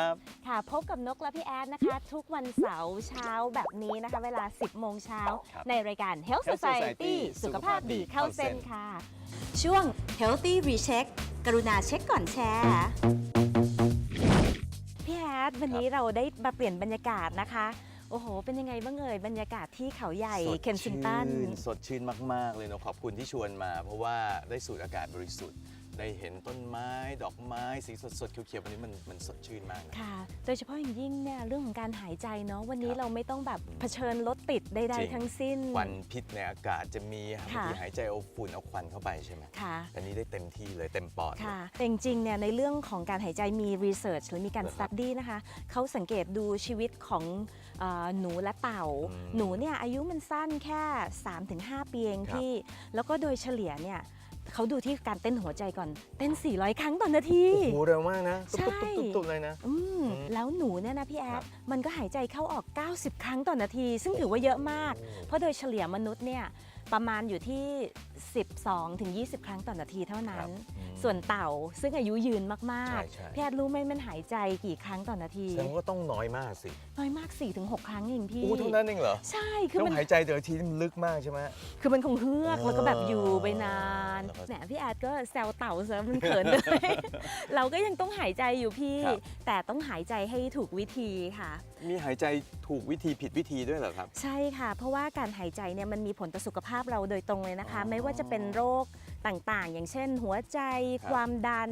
ค่ะสวัสดีครับ ค่ะพบกับนกและพี่แอดนะคะ ทุกวันเสาร์เช้าแบบนี้นะคะ เวลา 10 โมงเช้า ครับในรายการ Health Health Society Society สุขภาพดีเข้าเส้นเข้าเส้นค่ะ ช่วง Healthy Recheck กรุณาเช็คก่อนแชร์ พี่แอดวันนี้เราได้มาเปลี่ยนบรรยากาศนะคะ โอ้โห เป็นยังไงบ้างเอ่ยบรรยากาศที่เขาใหญ่สดเคนซิงตัน ชื่สดชื่นมาก ๆ เลยเนอะขอบคุณที่ชวนมา เพราะว่าได้สูดอากาศบริสุทธิ์ ได้เห็นต้นไม้ ดอกไม้สีสดๆเขียวๆวันนี้มันมันสดชื่นมากนะ ค่ะ โดยเฉพาะอย่างยิ่งเนี่ยเรื่องของการหายใจเนาะวันนี้ครับเราไม่ต้องแบบเผชิญรถติดใดจริง ๆทั้งสิ้น ควันพิษในอากาศจะมีบางค่ะ ทีหายใจเอาฝุ่นเอาควันเข้าไปใช่ไหมค่ะแต่นี้ได้เต็มที่เลยเต็มปอดเลย ค่ะแต่จริงๆเนี่ยในเรื่องของการหายใจมีรีเสิร์ชหรือมีการเหรสอครัตับดดี้นะคะเขาสังเกตดูชีวิตของเออหนูและเต่า อืมหนูเนี่ยอายุมันสั้นแค่ 3-5 ปีเองครับ พี่ แล้วก็โดยเฉลี่ยเนี่ย เขาดูที่การเต้นหัวใจก่อน เต้น 400 ครั้งต่อนาที โอ้โหเร็วมากนะใช่ตุ๊บตุ๊บตุ๊บตุ๊บเลยนะอืมอืมแล้วหนูเนี่ยนะพี่แอครัดบมันก็หายใจเข้าออก 90 ครั้งต่อนาที ซึ่งถือว่าเยอะมากโอ้เพราะโดยเฉลี่ยมนุษย์เนี่ย ประมาณอยู่ที่ 12ถึง20 ครั้งต่อนาทีเท่านั้นครับอืมส่วนเต่าซึ่งอายุยืนมากใช่ใช่ๆพี่แอดรู้ไหมมันหายใจกี่ครั้งต่อนาทีแสดงว่าก็ต้องน้อยมากสิ น้อยมาก4-6ครั้งเองพี่โอ้เท่านั้นเองเหรอ ใช่คือต้อมันงหายใจแต่ละทีนี่มันลึกมากใช่ไหมคือมันคงเฮือกเออแล้วก็แบบอยู่ไปนานแล้วก็แหมพี่แอดก็แซวเต่าซะมันเขินเลยเราก็ยังต้องหายใจอยู่พี่ครับแต่ต้องหายใจให้ถูกวิธีค่ะ มีหายใจถูกวิธีผิดวิธีด้วยเหรอครับ ใช่ค่ะ เพราะว่าการหายใจเนี่ยมันมีผลต่อสุขภาพเราโดยตรงเลยนะคะอ๋อไม่ว่าจะเป็นโรค ต่างๆ อย่างเช่น หัวใจครับความดัน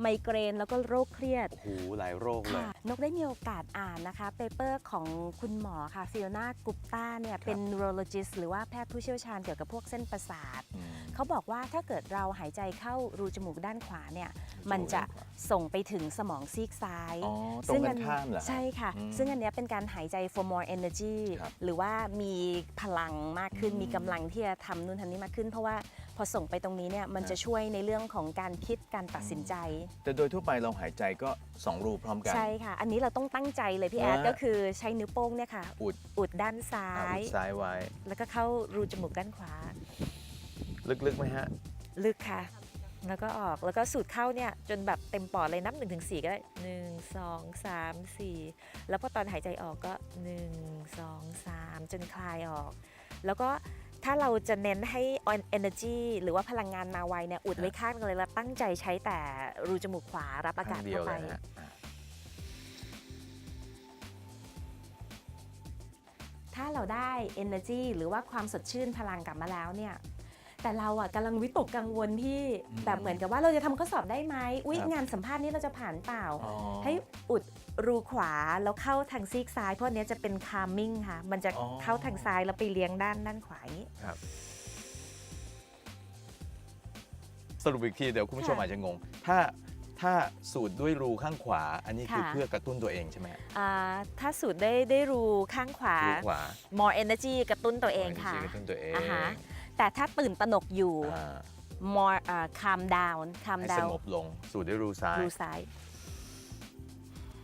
ไมเกรน แล้วก็โรคเครียด โอ้โหหลายโรคเลยค่ะนกได้มีโอกาสอ่านนะคะเปเปอร์ของคุณหมอค่ะฟิโอนากุปตาเนี่ยเป็น neurologist หรือว่าแพทย์ผู้เชี่ยวชาญเกี่ยวกับพวกเส้นประสาทอืมเขาบอกว่าถ้าเกิดเราหายใจเข้ารูจมูกด้านขวาเนี่ยรูจมูกมันจะด้านขวาส่งไปถึงสมองซีกซ้ายอ๋อตรงกันข้ามเหรอฮะใช่ค่ะอืมซึ่งอันเนี้ยเป็นการหายใจ for more energy ครับหรือว่ามีพลังมากขึ้นอืมมีกำลังที่จะทำนู่นทำนี่มากขึ้น เพราะว่าพอส่งไปตรงนี้เนี่ยมันฮะจะช่วยในเรื่องของการคิดการตัดสินใจ แต่โดยทั่วไปเราหายใจก็ 2 รูพร้อมกัน ใช่ค่ะ อันนี้เราต้องตั้งใจเลยพี่แอดฮะก็คือใช้นิ้วโป้งเนี่ยค่ะ อุดอุดด้านซ้าอะย อุดซ้ายไว้ แล้วก็เข้ารูจมูกด้านขวา ลึกๆไหมฮะ ลึกค่ะ แล้วก็ออก แล้วก็สูดเข้าเนี่ยจนแบบเต็มปอดเลยนับ1นถึงสก็ได้1 2 3 4แล้วพอตอนหายใจออกก็ 1 2 3 จนคลายออก แล้วก็ ถ้าเราจะเน้นให้ energy หรือว่าพลังงานมาไวเนี่ยอุดไว้ข้างหนึ่งเลยแล้วตั้งใจใช้แต่รูจมูกขวารับอาข้ากาศงเดียเข้าวไปเลยนะฮะอะถ้าเราได้ energy หรือว่าความสดชื่นพลังกลับมาแล้วเนี่ยแต่เราอะกำลังวิตกกังวลที่อืมแบบเหมือนกับว่าเราจะทำข้อสอบได้ไหมอุ๊ยครับงานสัมภาษณ์นี้เราจะผ่านเปล่าอ๋อให้อุด รูขวาแล้วเข้าทางซีกซ้าย เพราะอันเนี้ยจะเป็น calming ค่ะ มันจะอ๋อ เข้าทางซ้ายแล้วไปเลี้ยงด้านด้านขวาอย่างนี้ ครับ สรุปอีกทีเดี๋ยวคุณผู้ชมค่ะอาจจะงง ถ้าถ้าสูดด้วยรูข้างขวา อันนี้คือค่ะ เพื่อกระตุ้นตัวเองใช่ไหมฮะอ่าถ้าสูดได้ได้รูข้างขวา รูขวา more energy กระตุ้นตัวเองค่ะ กระตุ้นตัวเองอ่าฮะ แต่ถ้าตื่นตระหนกอยู่ อ่า more อ่า calm down calm ให้ส down งบลง สูดด้วยรูซ้ายรูซ้าย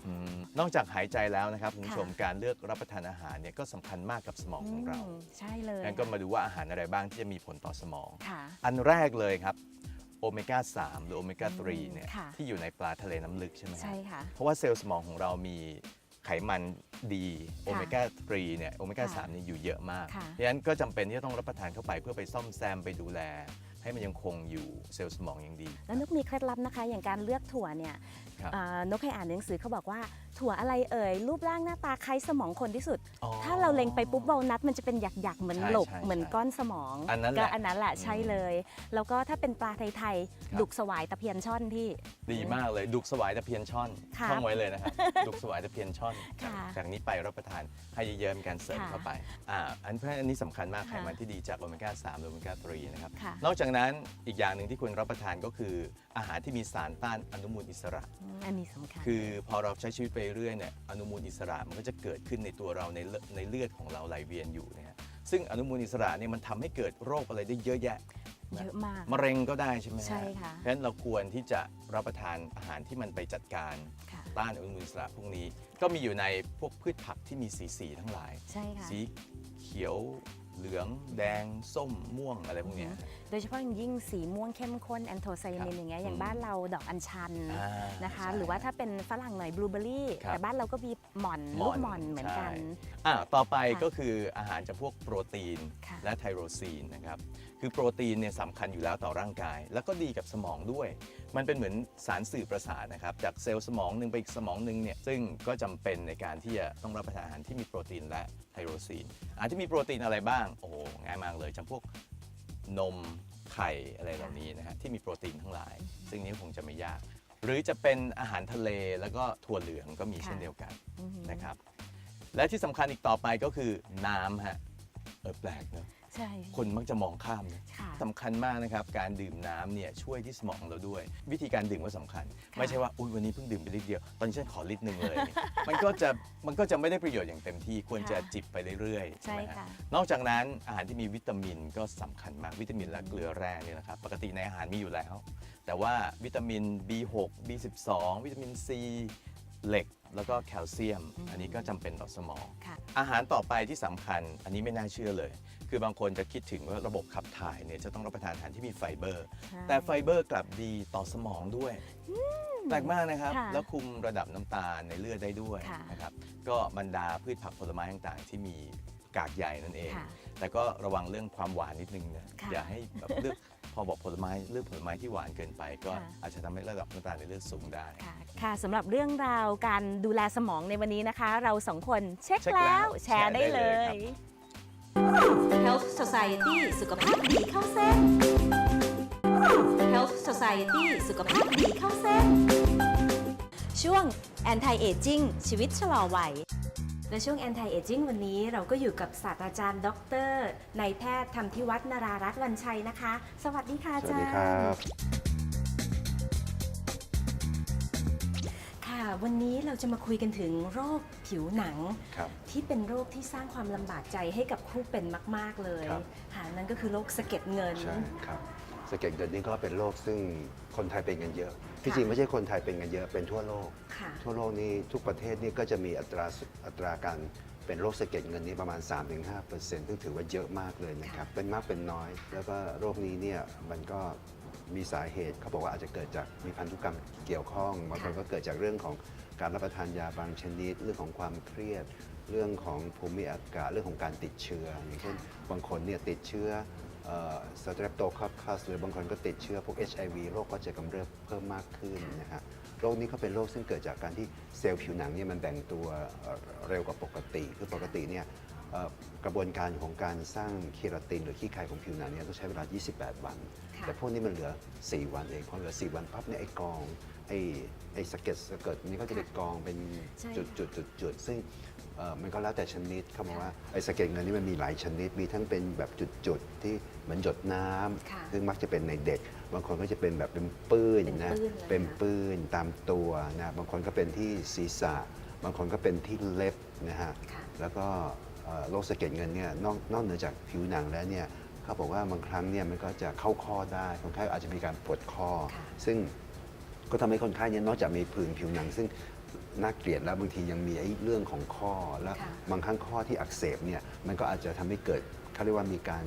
อืมนอกจากหายใจแล้วนะครับคุณผู้ชมค่ะการเลือกรับประทานอาหารเนี่ยก็สำคัญมากกับสมองของเราอืมใช่เลยงั้นก็มาดูว่าอาหารอะไรบ้างที่จะมีผลต่อสมอง ค่ะ อันแรกเลยครับโอเมก้า 3 หรือโอเมก้าอืม3เนี่ยค่ะ ที่อยู่ในปลาทะเลน้ำลึกใช่ไหมฮะใช่ค่ะ เพราะว่าเซลล์สมองของเรามีไขมันดีโอเมก้า 3 เนี่ยโอเมก้าค่ะ3เนี่ยอยู่เยอะมากค่ะเพราะฉะนั้นก็จำเป็นที่จะต้องรับประทานเข้าไปเพื่อไปซ่อมแซมไปดูแล ให้มันยังคงอยู่เซลล์สมองยังดี แล้วนุกมีเคล็ดลับนะคะ อย่างการเลือกถั่วเนี่ยครับอ่า นกเคยอ่านหนังสือเขาบอกว่า ถั่วอะไรเอ่ยรูปร่างหน้าตาคล้ายสมองคนที่สุดอ๋อถ้าเราเล็งไปปุ๊บวอลนัทมันจะเป็นหยักๆเหมือนใช่หลบใช่เหมือนใช่ก้อนสมองอันนั้นแหละก็อันนั้นแหละใช่อืมเลย แล้วก็ถ้าเป็นปลาไทยครับๆดุกสวายตะเพียนช่อนพี่ดีมากเลยดุกสวายตะเพียนช่อนครับท่องไว้เลยนะครับดุกสวายตะเพียนช่อนค่ะจากนี้ไปรับประทานให้เยอะๆเป็นการเสริมค่ะเข้าไปอ่าอันเพราะอันนี้สำคัญมากไขค่ะมันที่ดีจากโอเมก้า3หรือโอเมก้า3นะครับค่ะนอกจากนั้นอีกอย่างหนึ่งที่ควรรับประทานก็คืออาหารที่มีสารต้านอนุมูลอิสระอืมอันนี้สำคัญ คือพอเราใช้ชีวิตไปเรื่อยเนี่ยอนุมูลอิสระมันก็จะเกิดขึ้นในตัวเราในเลือดในเลือดของเราไหลเวียนอยู่นะฮะซึ่งอนุมูลอิสระเนี่ยมันทำให้เกิดโรคอะไรได้เยอะแยะ เยอะมาก มะเร็งก็ได้ใช่ไหมฮใช่ค่ะ เพราะฉะนั้นเราควรที่จะรับประทานอาหารที่มันไปจัดการค่ะ ต้านอนุมูลอิสระพวกนี้ ก็มีอยู่ในพวกพืชผักที่มีสีสีทั้งหลาย ใช่ค่ะ สีเขียว เหลืองแดงส้มม่วงอะไรพวกเนี้ย โดยเฉพาะอย่างยิ่งสีม่วงเข้มข้นแอนโทไซยานินครับอย่างเงี้ยอย่างอืมบ้านเราดอกอัญชันอ่านะคะ ใช่หรือว่าถ้าเป็นฝรั่งหน่อยบลูเบอรี่ ครับแต่บ้านเราก็มีหม่อนหม่ลูอนกหม่อนเหมือนกัน ใช่ อะต่อไปค่ะก็คืออาหารจากพวกโปรตีนค่ะ และไทโรซีนนะครับ คือโปรตีนเนี่ยสำคัญอยู่แล้วต่อร่างกาย แล้วก็ดีกับสมองด้วย มันเป็นเหมือนสารสื่อประสาทนะครับ จากเซลล์สมองหนึ่งไปอีกสมองหนึ่งเนี่ยซึ่งก็จำเป็นในการที่จะต้องรับประทานอาหารที่มีโปรตีนและไทโรซีนอาหารที่มีโปรตีนอะไรบ้าง โอ้โหง่ายมากเลยจำพวกนมไข่อะไรเหล่านี้นะฮะที่มีโปรตีนทั้งหลาย ซึ่งนี้คงจะไม่ยาก หรือจะเป็นอาหารทะเลแล้วก็ถั่วเหลืองก็มีค่ะเช่นเดียวกันอือหือนะครับและที่สำคัญอีกต่อไปก็คือน้ำฮะเออแปลกเนอะ ใช่ คนมักจะมองข้ามนะค่ะ สำคัญมากนะครับ การดื่มน้ำเนี่ยช่วยที่สมองเราด้วย วิธีการดื่มก็สำคัญค่ะไม่ใช่ว่าอุ้ยวันนี้เพิ่งดื่มไปลิตรเดียว ตอนนี้ฉันขอลิตรหนึ่งเลย มันก็จะมันก็จะไม่ได้ประโยชน์อย่างเต็มที่ควรจะจิบไปเรื่อยๆใช่ไหมฮค่ะ นอกจากนั้นอาหารที่มีวิตามินก็สำคัญมากวิตามินและเกลือแร่เนี่ยนะครับปกติในอาหารมีอยู่แล้ว แต่ว่าวิตามิน B6 B12 วิตามิน C เหล็ก แล้วก็แคลเซียมอืมอันนี้ก็จำเป็นต่อสมอง ค่ะ อาหารต่อไปที่สำคัญ อันนี้ไม่น่าเชื่อเลย คือบางคนจะคิดถึงว่าระบบขับถ่ายเนี่ยจะต้องรับประทานอาหารที่มีไฟเบอร์ใช่แต่ไฟเบอร์กลับดีต่อสมองด้วยแปลกมากนะครับ ค่ะแล้วคุมระดับน้ำตาลในเลือดได้ด้วยค่ะนะครับ ก็บรรดาพืชผักผลไม้ต่างๆ ที่มีกากใยนั่นเอง ค่ะแต่ก็ระวังเรื่องความหวานนิดนึงนะค่ะอย่าให้แบบเลือกพอบอกผลไม้เลือกผลไม้ที่หวานเกินไป ก็ค่ะ อาจจะทำให้ระดับน้ำตาลในเลือดสูงได้ ค่ะค่ะสำหรับเรื่องราวการดูแลสมองในวันนี้นะคะ เราสองคนเช็คเช็คแล้แล้ววแชร์ได้แชร์ได้เลเลยย ครับ Health Society สุขภาพดีเข้าเส้น Health Society สุขภาพดีเข้าเส้น ช่วง Anti Aging ชีวิตชะลอวัยและช่วง Anti Aging วันนี้เราก็อยู่กับศาสตราจารย์ ดรนายแพทย์ธรรมทิวัฒนารารัตน์วันชัยนะคะ สวัสดีค่ะอาสวัสจารดีย์ วันนี้เราจะมาคุยกันถึงโรคผิวหนัง ครับ ที่เป็นโรคที่สร้างความลำบากใจให้กับผู้เป็นมาก ๆ เลยครับ ค่ะนั่นก็คือโรคสะเก็ดเงิน ใช่ครับสะเก็ดเงินนี่ก็เป็นโรคซึ่งคนไทยเป็นกันเยอะที่จริงไม่ใช่คนไทยเป็นกันเยอะเป็นทั่วโลก ค่ะ ทั่วโลกนี่ทุกประเทศนี่ก็จะมีอัตราอัตราการเป็นโรคสะเก็ดเงินนี่ประมาณ 3-5%ซึ่งถือว่าเยอะมากเลยนะครับ เป็นมากเป็นน้อย แล้วก็โรคนี้เนี่ยมันก็ มีสาเหตุเขาบอกว่าอาจจะเกิดจากมีพันธุกรรมเกี่ยวข้องบางคนก็เกิดจากเรื่องของการรับประทานยาบางชนิด เรื่องของความเครียด เรื่องของภูมิอากาศเรื่องของการติดเชื้อ อย่างเช่นบางคนเนี่ยติดเชื้อสเตรปโตคอคัสหรือบางคนก็ติดเชื้อพวก HIV โรคก็จะกำเริบเพิ่มมากขึ้นนะฮะโรคนี้ก็เป็นโรคซึ่งเกิดจากการที่เซลล์ผิวหนังเนี่ยมันแบ่งตัวเอ่อเร็วกว่าปกติ คือปกติเนี่ยเอ่อ กระบวนการของการสร้างเคราตินหรือขี้ไคของผิวหนังเนี่ยต้องใช้เวลา 28 วันค่ะแต่พวกนี้มันเหลือ 4 วันเองพอเหลือ 4 วันปั๊บเนี่ยไอ้กองไอ้ไอ้สะเก็ดสะเกิดนี้ก็จะไปกองเป็นใช่จุดค่ะจุดจุดจุดซึ่งเอ่อมันก็แล้วแต่ชนิดเขาบอกว่าไอ้สะเก็ดเงินนี่มันมีหลายชนิด มีทั้งเป็นแบบจุดจุดๆที่เหมือนหยดน้ค่ะำซึ่งมักจะเป็นในเด็ก บางคนก็จะเป็นแบบเป็นปื้นเป็นนะปื้นเลยเป็นค่ะปื้นตามตัวนะบางคนก็เป็นที่ศีรษะ บางคนก็เป็นที่เล็บนะฮะค่ะแล้วก็เอ่อ โรคสะเก็ดเงินเนี่ยนอกนอกเหนือจากผิวหนังแล้วเนี่ยเขาบอกว่าบางครั้งเนี่ยมันก็จะเข้าข้อได้คนไข้อาจจะมีการปวดข้อค่ะซึ่งก็ทำให้คนไข้เนี่ยนอกจากมีผื่นผิวหนัง ซึ่งน่าเกลียดแล้วบางทียังมีไอ้เรื่องของข้อ แล้วค่ะบางครั้งข้อที่อักเสบเนี่ยมันก็อาจจะทำให้เกิดเขาเรียกว่ามีการ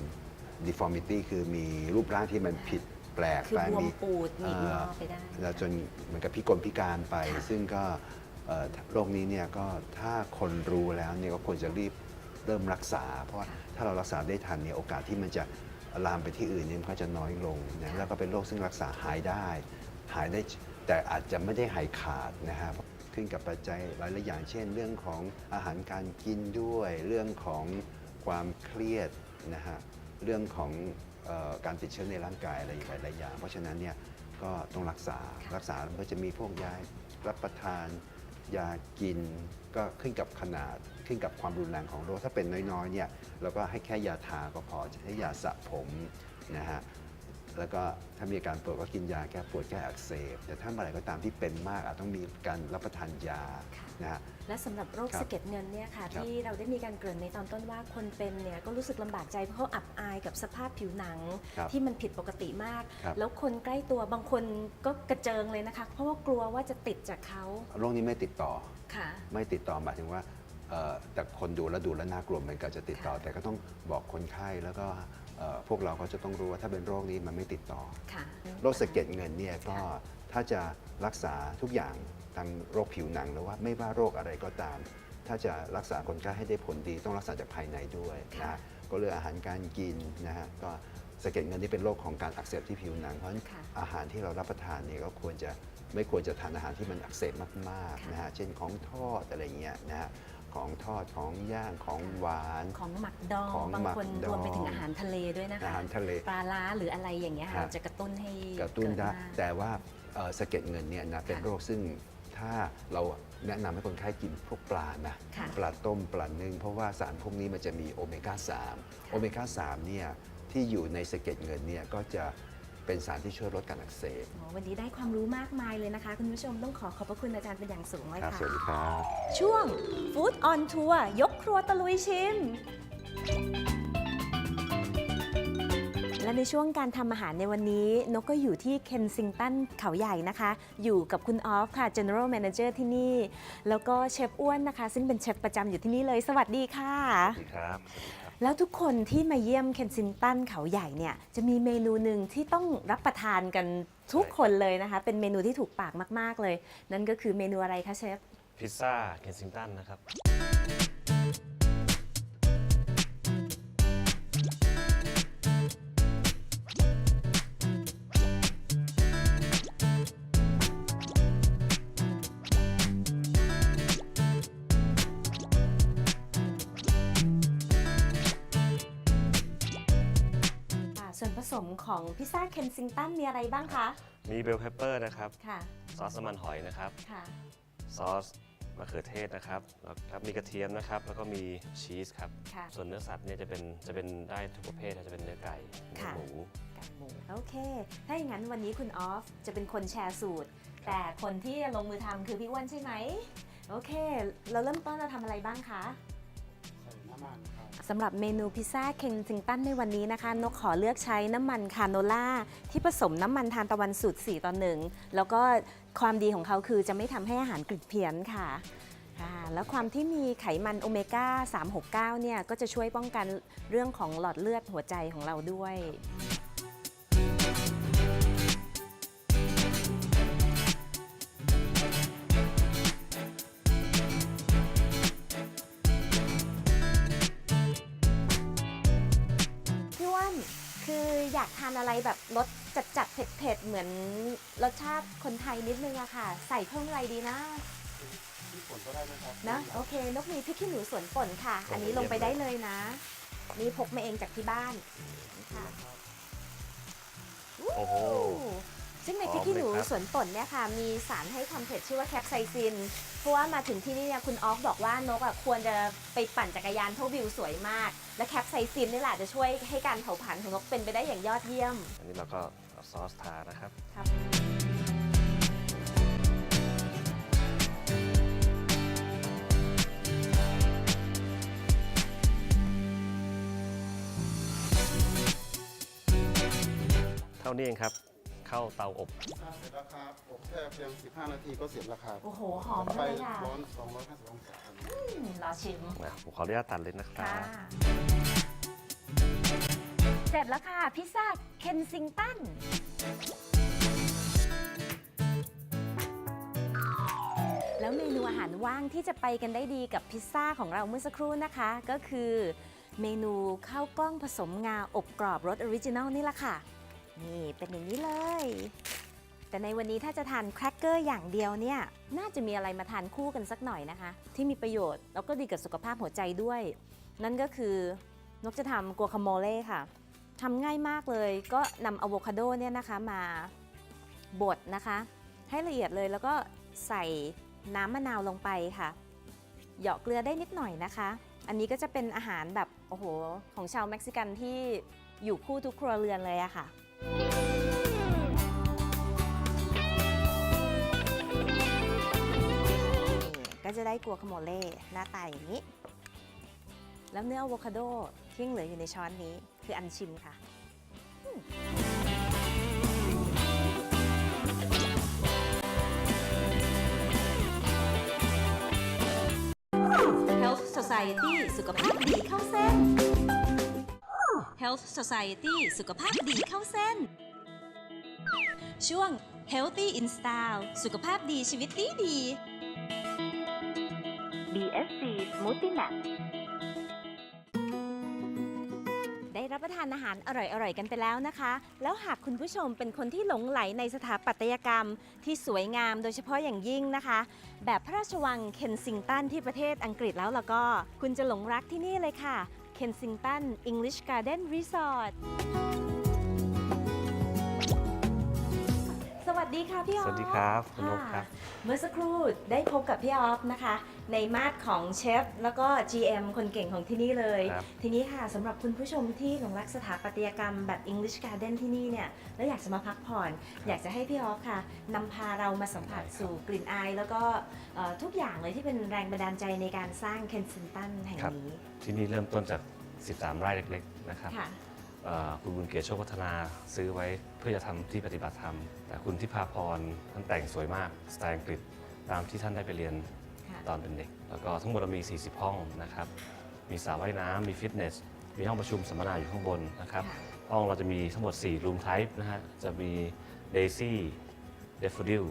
deformity คือมีรูปร่างที่มันผิดแปลกคือไปบวมมีปูดหนีบงอเอ่อไปได้แล้วจนเหมือนกับพิกลพิการไปค่ะซึ่งก็เอ่อโรคนี้เนี่ยก็ถ้าคนรู้แล้วเนี่ยก็ควรจะรีบ เริ่มรักษา เพราะว่าถ้าเรารักษาได้ทันเนี่ยโอกาสที่มันจะลามไปที่อื่นเนี่ยมันก็จะน้อยลงนะแล้วก็เป็นโรคซึ่งรักษาหายได้ หายได้แต่อาจจะไม่ได้หายขาดนะฮะขึ้นกับปัจจัยหลายๆอย่าง เช่น เรื่องของอาหารการกินด้วย เรื่องของความเครียดนะฮะเรื่องของเออการติดเชื้อในร่างกายอะไรหลายๆอย่าง เพราะฉะนั้นเนี่ยก็ต้องรักษารักษามันก็จะมีพวกยารับประทาน ยากินก็ขึ้นกับขนาดขึ้นกับความรุนแรงของโรคถ้าเป็นน้อยๆเนี่ยเราก็ให้แค่ยาทาก็พอให้ยาสระผมนะฮะแล้วก็ถ้ามีอาการปวดก็กินยาแก้ปวดแก้อักเสบแต่ถ้าเมื่อไหร่ก็ตามที่เป็นมากอาจต้องมีการรับประทานยา นะฮะ และสำหรับโรคครับสะเก็ดเงินเนี่ยค่ะครับที่เราได้มีการเกริ่นในตอนต้นว่าคนเป็นเนี่ยก็รู้สึกลำบากใจเพราะเขาอับอายกับสภาพผิวหนังครับที่มันผิดปกติมาก ครับ แล้วคนใกล้ตัวบางคนก็กระเจิงเลยนะคะ เพราะว่ากลัวว่าจะติดจากเขาโรคนี้ไม่ติดต่อ ค่ะ ไม่ติดต่อหมายถึงว่าเอ่อแต่คนดูแล้วดูแล้วน่ากลัวเหมือนกันจะติดต่อ แต่ก็ต้องบอกคนไข้แล้วก็เอ่อพวกเราก็จะต้องรู้ว่าถ้าเป็นโรคนี้มันไม่ติดต่อ ค่ะ โรคสะเก็ดเงินเนี่ยก็ถ้าจะรักษาทุกอย่าง ทางโรคผิวหนังหรือว่าไม่ว่าโรคอะไรก็ตาม ถ้าจะรักษาคนไข้ให้ได้ผลดีต้องรักษาจากภายในด้วยนะค่ะฮะก็เรื่องอาหารการกินนะฮะก็สะเก็ดเงินนี่เป็นโรคของการอักเสบที่ผิวหนังเพราะฉะนั้นค่ะอาหารที่เรารับประทานเนี่ยก็ควรจะไม่ควรจะทานอาหารที่มันอักเสบมากๆค่ะนะฮะเช่นของทอดอะไรเงี้ยนะฮะของทอดของย่างของหวาน ของหมักดองของบางหมักคนดองรวมไปถึงอาหารทะเลด้วยนะคะอาหารทะเลปลาล้าหรืออะไรอย่างเงี้ยค่ะฮะจะกระตุ้นให้กระตุ้นได้เกิมาแต่ว่าเอ่อสะเก็ดเงินเนี่ยนะเป็นโรคซึ่ง ถ้าเราแนะนำให้คนไข้กินพวกปลานะค่ะปลาต้มปลานึ่งเพราะว่าสารพวกนี้มันจะมีโอเมก้า 3 โอเมก้า 3 เนี่ยที่อยู่ในสะเก็ดเงินเนี่ยก็จะเป็นสารที่ช่วยลดการอักเสบโอ้วันนี้ได้ความรู้มากมายเลยนะคะ คุณผู้ชมต้องขอขอบพระคุณอาจารย์เป็นอย่างสูงเลยครับค่ะสวัสดีครับ ช่วง Food on Tour ยกครัวตะลุยชิม และในช่วงการทำอาหารในวันนี้ นกก็อยู่ที่เคนซิงตันเขาใหญ่นะคะ อยู่กับคุณออฟค่ะ General Manager ที่นี่ แล้วก็เชฟอ้วนนะคะ ซึ่งเป็นเชฟประจำอยู่ที่นี่เลย สวัสดีค่ะ สวัสดีครับ แล้วทุกคนที่มาเยี่ยมเคนซิงตันเขาใหญ่เนี่ย จะมีเมนูหนึ่งที่ต้องรับประทานกันทุกคนเลยนะคะ เป็นเมนูที่ถูกปากมาก ๆ เลย นั่นก็คือเมนูอะไรคะเชฟ พิซซ่าเคนซิงตันนะครับ ส่วนผสมของพิซซ่าเคนซิงตันมีอะไรบ้างคะ มีเบลเพปเปอร์นะครับ ค่ะ ซอสน้ำมันหอยนะครับ ค่ะ ซอสมะเขือเทศนะครับแล้วครับมีกระเทียมนะครับ แล้วก็มีชีสครับ ค่ะ ส่วนเนื้อสัตว์เนี่ยจะเป็นจะเป็นได้ทุกประเภทนะจะเป็นเนื้อไก่เนื้อค่ะ หมู ไก่หมูโอเค ถ้าอย่างนั้นวันนี้คุณออฟจะเป็นคนแชร์สูตร แต่คนที่ลงมือทำคือพี่อ้วนใช่ไหม โอเค เราเริ่มต้นเราทำอะไรบ้างคะ สำหรับเมนูพิซซ่าเคนซิงตันในวันนี้นะคะ นกขอเลือกใช้น้ำมันคาโนล่าที่ผสมน้ำมันทานตะวันสูตร 4 ต่อ 1 แล้วก็ความดีของเขาคือจะไม่ทำให้อาหารกลิดเพี้ยนค่ะค่ะแล้วความที่มีไขมันโอเมก้า 369 เนี่ย ก็จะช่วยป้องกันเรื่องของหลอดเลือดหัวใจของเราด้วย ออยากทานอะไรแบบรสจัดจัดๆเผ็ดเผ็ดๆเหมือนรสชาติคนไทยนิดนึงอะค่ะ ใส่เพิ่มอะไรดีนะนะโอเคนกมีพริกขี้หนูสวนป่นค่ะ อันนี้ลงไปได้เลยนะ นี่พกมาเองจากที่บ้านค่ะโอ้โห ซึ่งในพริกขี้หนูหอมเลยครับสวนป่นเนี่ยค่ะมีสารให้ความเผ็ดชื่อว่าแคปไซซิน เพราะว่ามาถึงที่นี่เนี่ยคุณออฟบอกว่านกอะควรจะไปปั่นจักรยานเพราะวิวสวยมาก และแคปไซซินนี่แหละจะช่วยให้การเผาผลาญของนกเป็นไปได้อย่างยอดเยี่ยม อันนี้เราก็เอาซอสทานะครับครับเท่านี้เองครับ เข้าเตาอบเสร็จแล้วครับอบแค่เพียง 15 นาทีก็เสร็จแล้วครับโอ้โห หอมไฟเลยค่ะร้อน 250องศาครับอืมรอชิม นะผมขออนุญาตตัดเลยนะครับค่ะเสร็จแล้วค่ะ พิซซ่าเคนซิงตัน แล้วเมนูอาหารว่างที่จะไปกันได้ดีกับพิซซ่าของเราเมื่อสักครู่นะคะ ก็คือเมนูข้าวกล้องผสมงาอบกรอบรสออริจินัลนี่แหละค่ะ นี่เป็นอย่างนี้เลย แต่ในวันนี้ถ้าจะทานแครกเกอร์อย่างเดียวเนี่ยน่าจะมีอะไรมาทานคู่กันสักหน่อยนะคะ ที่มีประโยชน์แล้วก็ดีกับสุขภาพหัวใจด้วย นั่นก็คือนกจะทำกัวคาโมเล่ค่ะทำง่ายมากเลยก็นำอะโวคาโดเนี่ยนะคะมาบดนะคะ ให้ละเอียดเลยแล้วก็ใส่น้ำมะนาวลงไปค่ะเหยาะเกลือได้นิดหน่อยนะคะ อันนี้ก็จะเป็นอาหารแบบ โอ้โห ของชาวเม็กซิกันที่อยู่คู่ทุกครัวเรือนเลยอะค่ะ ก็จะได้กัวคาโมเล่หน้าตาอย่างนี้ แล้วเนื้ออะโวคาโดที่ยังเหลืออยู่ในช้อนนี้คืออันชิมค่ะ Health Society สุขภาพดีเข้าเส้น Health Society สุขภาพดีเข้าเส้น ช่วง Healthy in Style สุขภาพดีชีวิตดีดี BSC Smoothie Max ได้รับประทานอาหารอร่อยๆ กันไปแล้วนะคะ แล้วหากคุณผู้ชมเป็นคนที่หลงไหลในสถาปัตยกรรม ที่สวยงามโดยเฉพาะอย่างยิ่งนะคะ แบบพระราชวังเคนซิงตันที่ประเทศอังกฤษแล้วล่ะก็ คุณจะหลงรักที่นี่เลยค่ะ Kensington English Garden Resort ดีค่ะพี่ออฟสวัสดีครับคุณนกครับ เมื่อสักครู่ได้พบกับพี่ออฟนะคะ ในมาดของเชฟแล้วก็ GM คนเก่งของที่นี่เลย ครับ ทีนี้ค่ะสำหรับคุณผู้ชมที่หลงรักสถาปัตยกรรมแบบ English Garden ที่นี่เนี่ยแล้วอยากจะมาพักผ่อน อยากจะให้พี่ออฟค่ะนำพาเรามาสัมผัสสู่กลิ่นอาย แล้วก็เอ่อทุกอย่างเลยที่เป็นแรงบันดาลใจในการสร้างเคนซินตันแห่งครับนี้ที่นี่เริ่มต้นจาก 13 ไร่เล็กๆนะครับ ค่ะเอ่อ คุณบุญเกียรติโชคพัฒนาซื้อไว้เพื่อจะทำที่ปฏิบัติธรรม แต่คุณทิพาพรท่านแต่งสวยมากสไตล์อังกฤษตามที่ท่านได้ไปเรียนค่ะตอนเป็นเด็ก แล้วก็ทั้งหมดเรามี 40 ห้องนะครับ มีสระว่ายน้ำมีฟิตเนส มีห้องประชุมสัมมนาอยู่ข้างบนนะครับค่ะห้องเราจะมีทั้งหมด 4 รูมไทป์นะฮะ จะมี Daisy Daffodil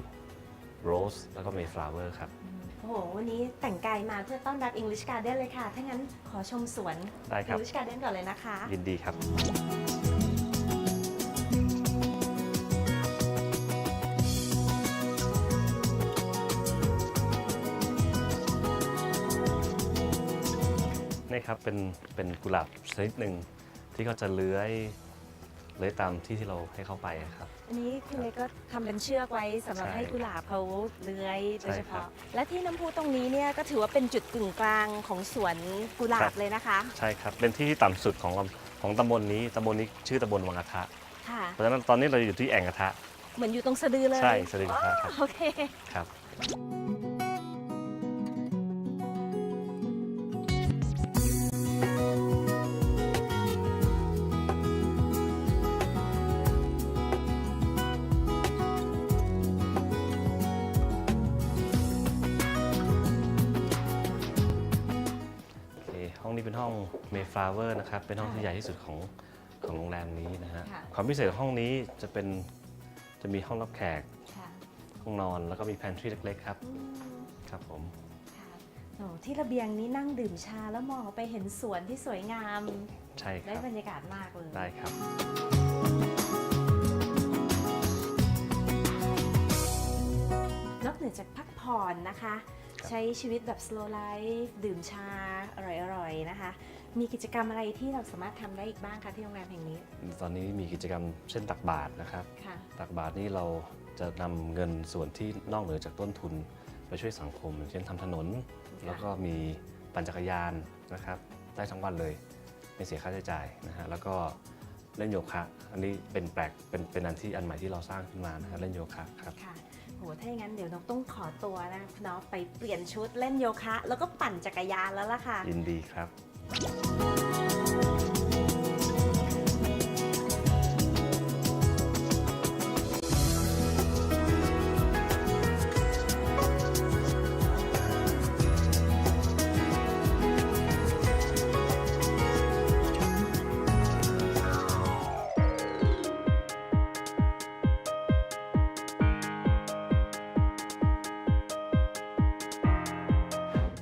Rose แล้วก็ Mayflower ครับโอ้โหวันนี้แต่งกายมาเพื่อต้อนรับ English Garden เลยค่ะ ถ้างั้นขอชมสวน ได้ครับ English Garden ก่อนเลยนะคะ ยินดีครับ นี่ครับเป็นเป็นกุหลาบชนิดหนึ่งที่เขาจะเลื้อย เลื้อยตามที่ที่เราให้เข้าไปครับ อันนี้คุณเล็กก็ทำเป็นเชือกไว้สำหรับใช่ให้กุหลาบเขาเลื้อยโดยเฉใช่ครัพาะบและที่น้ำพุตรงนี้เนี่ยก็ถือว่าเป็นจุดกึ่งกลางของสวนกุหลาครับบ เลยนะคะ ใช่ครับ เป็นที่ที่ต่ำสุดของของตำบลนี้ตำบลนี้ชื่อตำบลวังกระทะ ค่ะ เพราะฉะนั้นตอนนี้เราอยู่ที่แอ่งกระทะ เหมือนอยู่ตรงสะดือเลยใช่สะดือกระทะครับ โอเค ครับโ Mayflower นะครับ เป็นห้องที่ใหญ่ที่สุดของของโรงแรมนี้นะฮะ ค่ะ ความพิเศษของห้องนี้จะเป็นจะมีห้องรับแขก ค่ะห้องนอน แล้วก็มีแพนทรีเล็กๆครับ อืมครับผม ค่ะโอ้ที่ระเบียงนี้นั่งดื่มชาแล้วมองออกไปเห็นสวนที่สวยงาม ใช่คได้รับ บรรยากาศมากเลย ได้ครับ นอกเหนือจากพักผ่อนนะคะครับ ใช้ชีวิตแบบ slow life ดื่มชาอร่อยๆนะคะ มีกิจกรรมอะไรที่เราสามารถทำได้อีกบ้างคะที่โรงแรมแห่งนี้ ตอนนี้มีกิจกรรมเช่นตักบาตรนะครับ ค่ะ ตักบาตรนี่เราจะนำเงินส่วนที่นอกเหนือจากต้นทุน ไปช่วยสังคมอย่างเช่นทำถนนแล้วก็มีปั่นจักรยานนะครับ ได้ทั้งวันเลยไม่เสียค่าใช้จ่ายนะฮะแล้วก็เล่นโยคะ อันนี้เป็นแปลกเป็นเป็นอันที่อันใหม่ที่เราสร้างขึ้นมานะฮะเล่นโยคะครับ ค่ะ โหถ้าอย่างนั้นเดี๋ยวนกต้องขอตัวนะคุณน้องไปเปลี่ยนชุดเล่นโยคะ แล้วก็ปั่นจักรยานแล้วล่ะค่ะยินดีครับ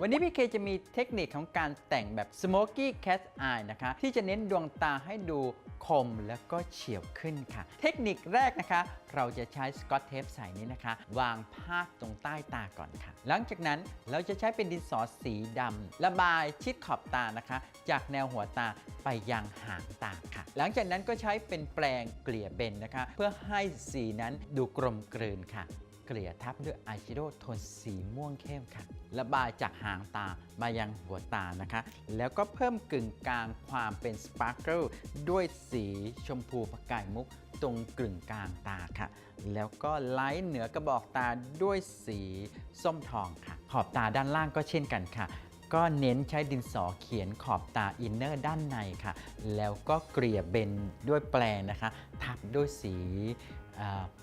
วันนี้พี่เคจะมีเทคนิคของการแต่งแบบ smoky cat eye นะคะ ที่จะเน้นดวงตาให้ดูคมแล้วก็เฉียวขึ้นค่ะ เทคนิคแรกนะคะ เราจะใช้สกอตเทปใส่นี้นะคะ วางพาดตรงใต้ตาก่อนค่ะ หลังจากนั้นเราจะใช้เป็นดินสอสีดำระบายชิดขอบตานะคะ จากแนวหัวตาไปยังหางตาค่ะ หลังจากนั้นก็ใช้เป็นแปรงเกลี่ยเบนนะคะ เพื่อให้สีนั้นดูกลมกลืนค่ะ เกลี่ยทับด้วยอายแชโดว์โทนสีม่วงเข้มค่ะ ระบายจากหางตามายังหัวตานะคะ แล้วก็เพิ่มกึ่งกลางความเป็นสปาร์เกิลด้วยสีชมพูประกายมุกตรงกึ่งกลางตาค่ะ แล้วก็ไล่เหนือกระบอกตาด้วยสีส้มทองค่ะ ขอบตาด้านล่างก็เช่นกันค่ะก็เน้นใช้ดินสอเขียนขอบตาอินเนอร์ด้านในค่ะ แล้วก็เกลี่ยเบนด้วยแปรงนะคะ ทับด้วยสี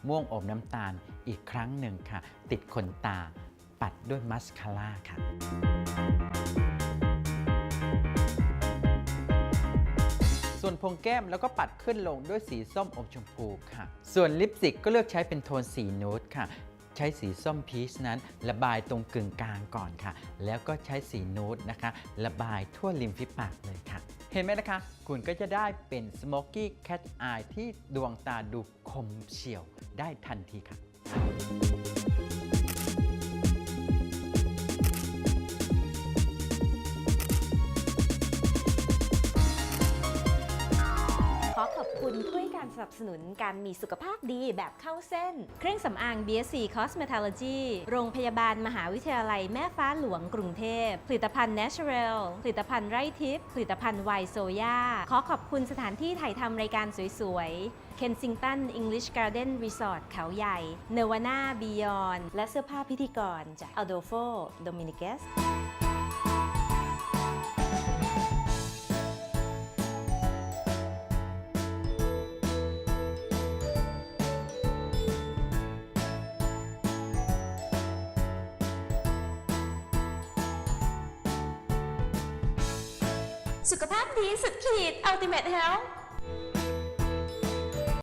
ม่วงอมน้ำตาลอีกครั้งหนึ่งค่ะ ติดขนตาปัดด้วยมัสคาร่าค่ะส่วนพงแก้มแล้วก็ปัดขึ้นลงด้วยสีส้มอมชมพูค่ะ ส่วนลิปสติกก็เลือกใช้เป็นโทนสีนูดค่ะ ใช้สีส้มพีชนั้น ระบายตรงกึ่งกลางก่อนค่ะ แล้วก็ใช้สีนูดนะคะ ระบายทั่วริมฝีปากเลยค่ะ เห็นไหมนะคะ คุณก็จะได้เป็น Smoky Cat Eye ที่ดวงตาดูคมเฉียวได้ทันทีค่ะ อขอบคุณถ้วยการสนับสนุนการมีสุขภาพดีแบบเข้าเส้น เครื่องสำอาง BSC Cosmetology โรงพยาบาลมหาวิทยาลัยแม่ฟ้าหลวงกรุงเทพ ผลิตภัณฑ์ Natural ผลิตภัณฑ์ไร่ทิพย์ผลิตภัณฑ์ไวโซยาขอขอบคุณสถานที่ถ่ายทำรายการสวยๆ Kensington English Garden Resort เขาใหญ่ Nirvana Beyond และเสื้อผ้าพิธีกรจาก Adolfo Dominguez ดีสุดขีด Ultimate Health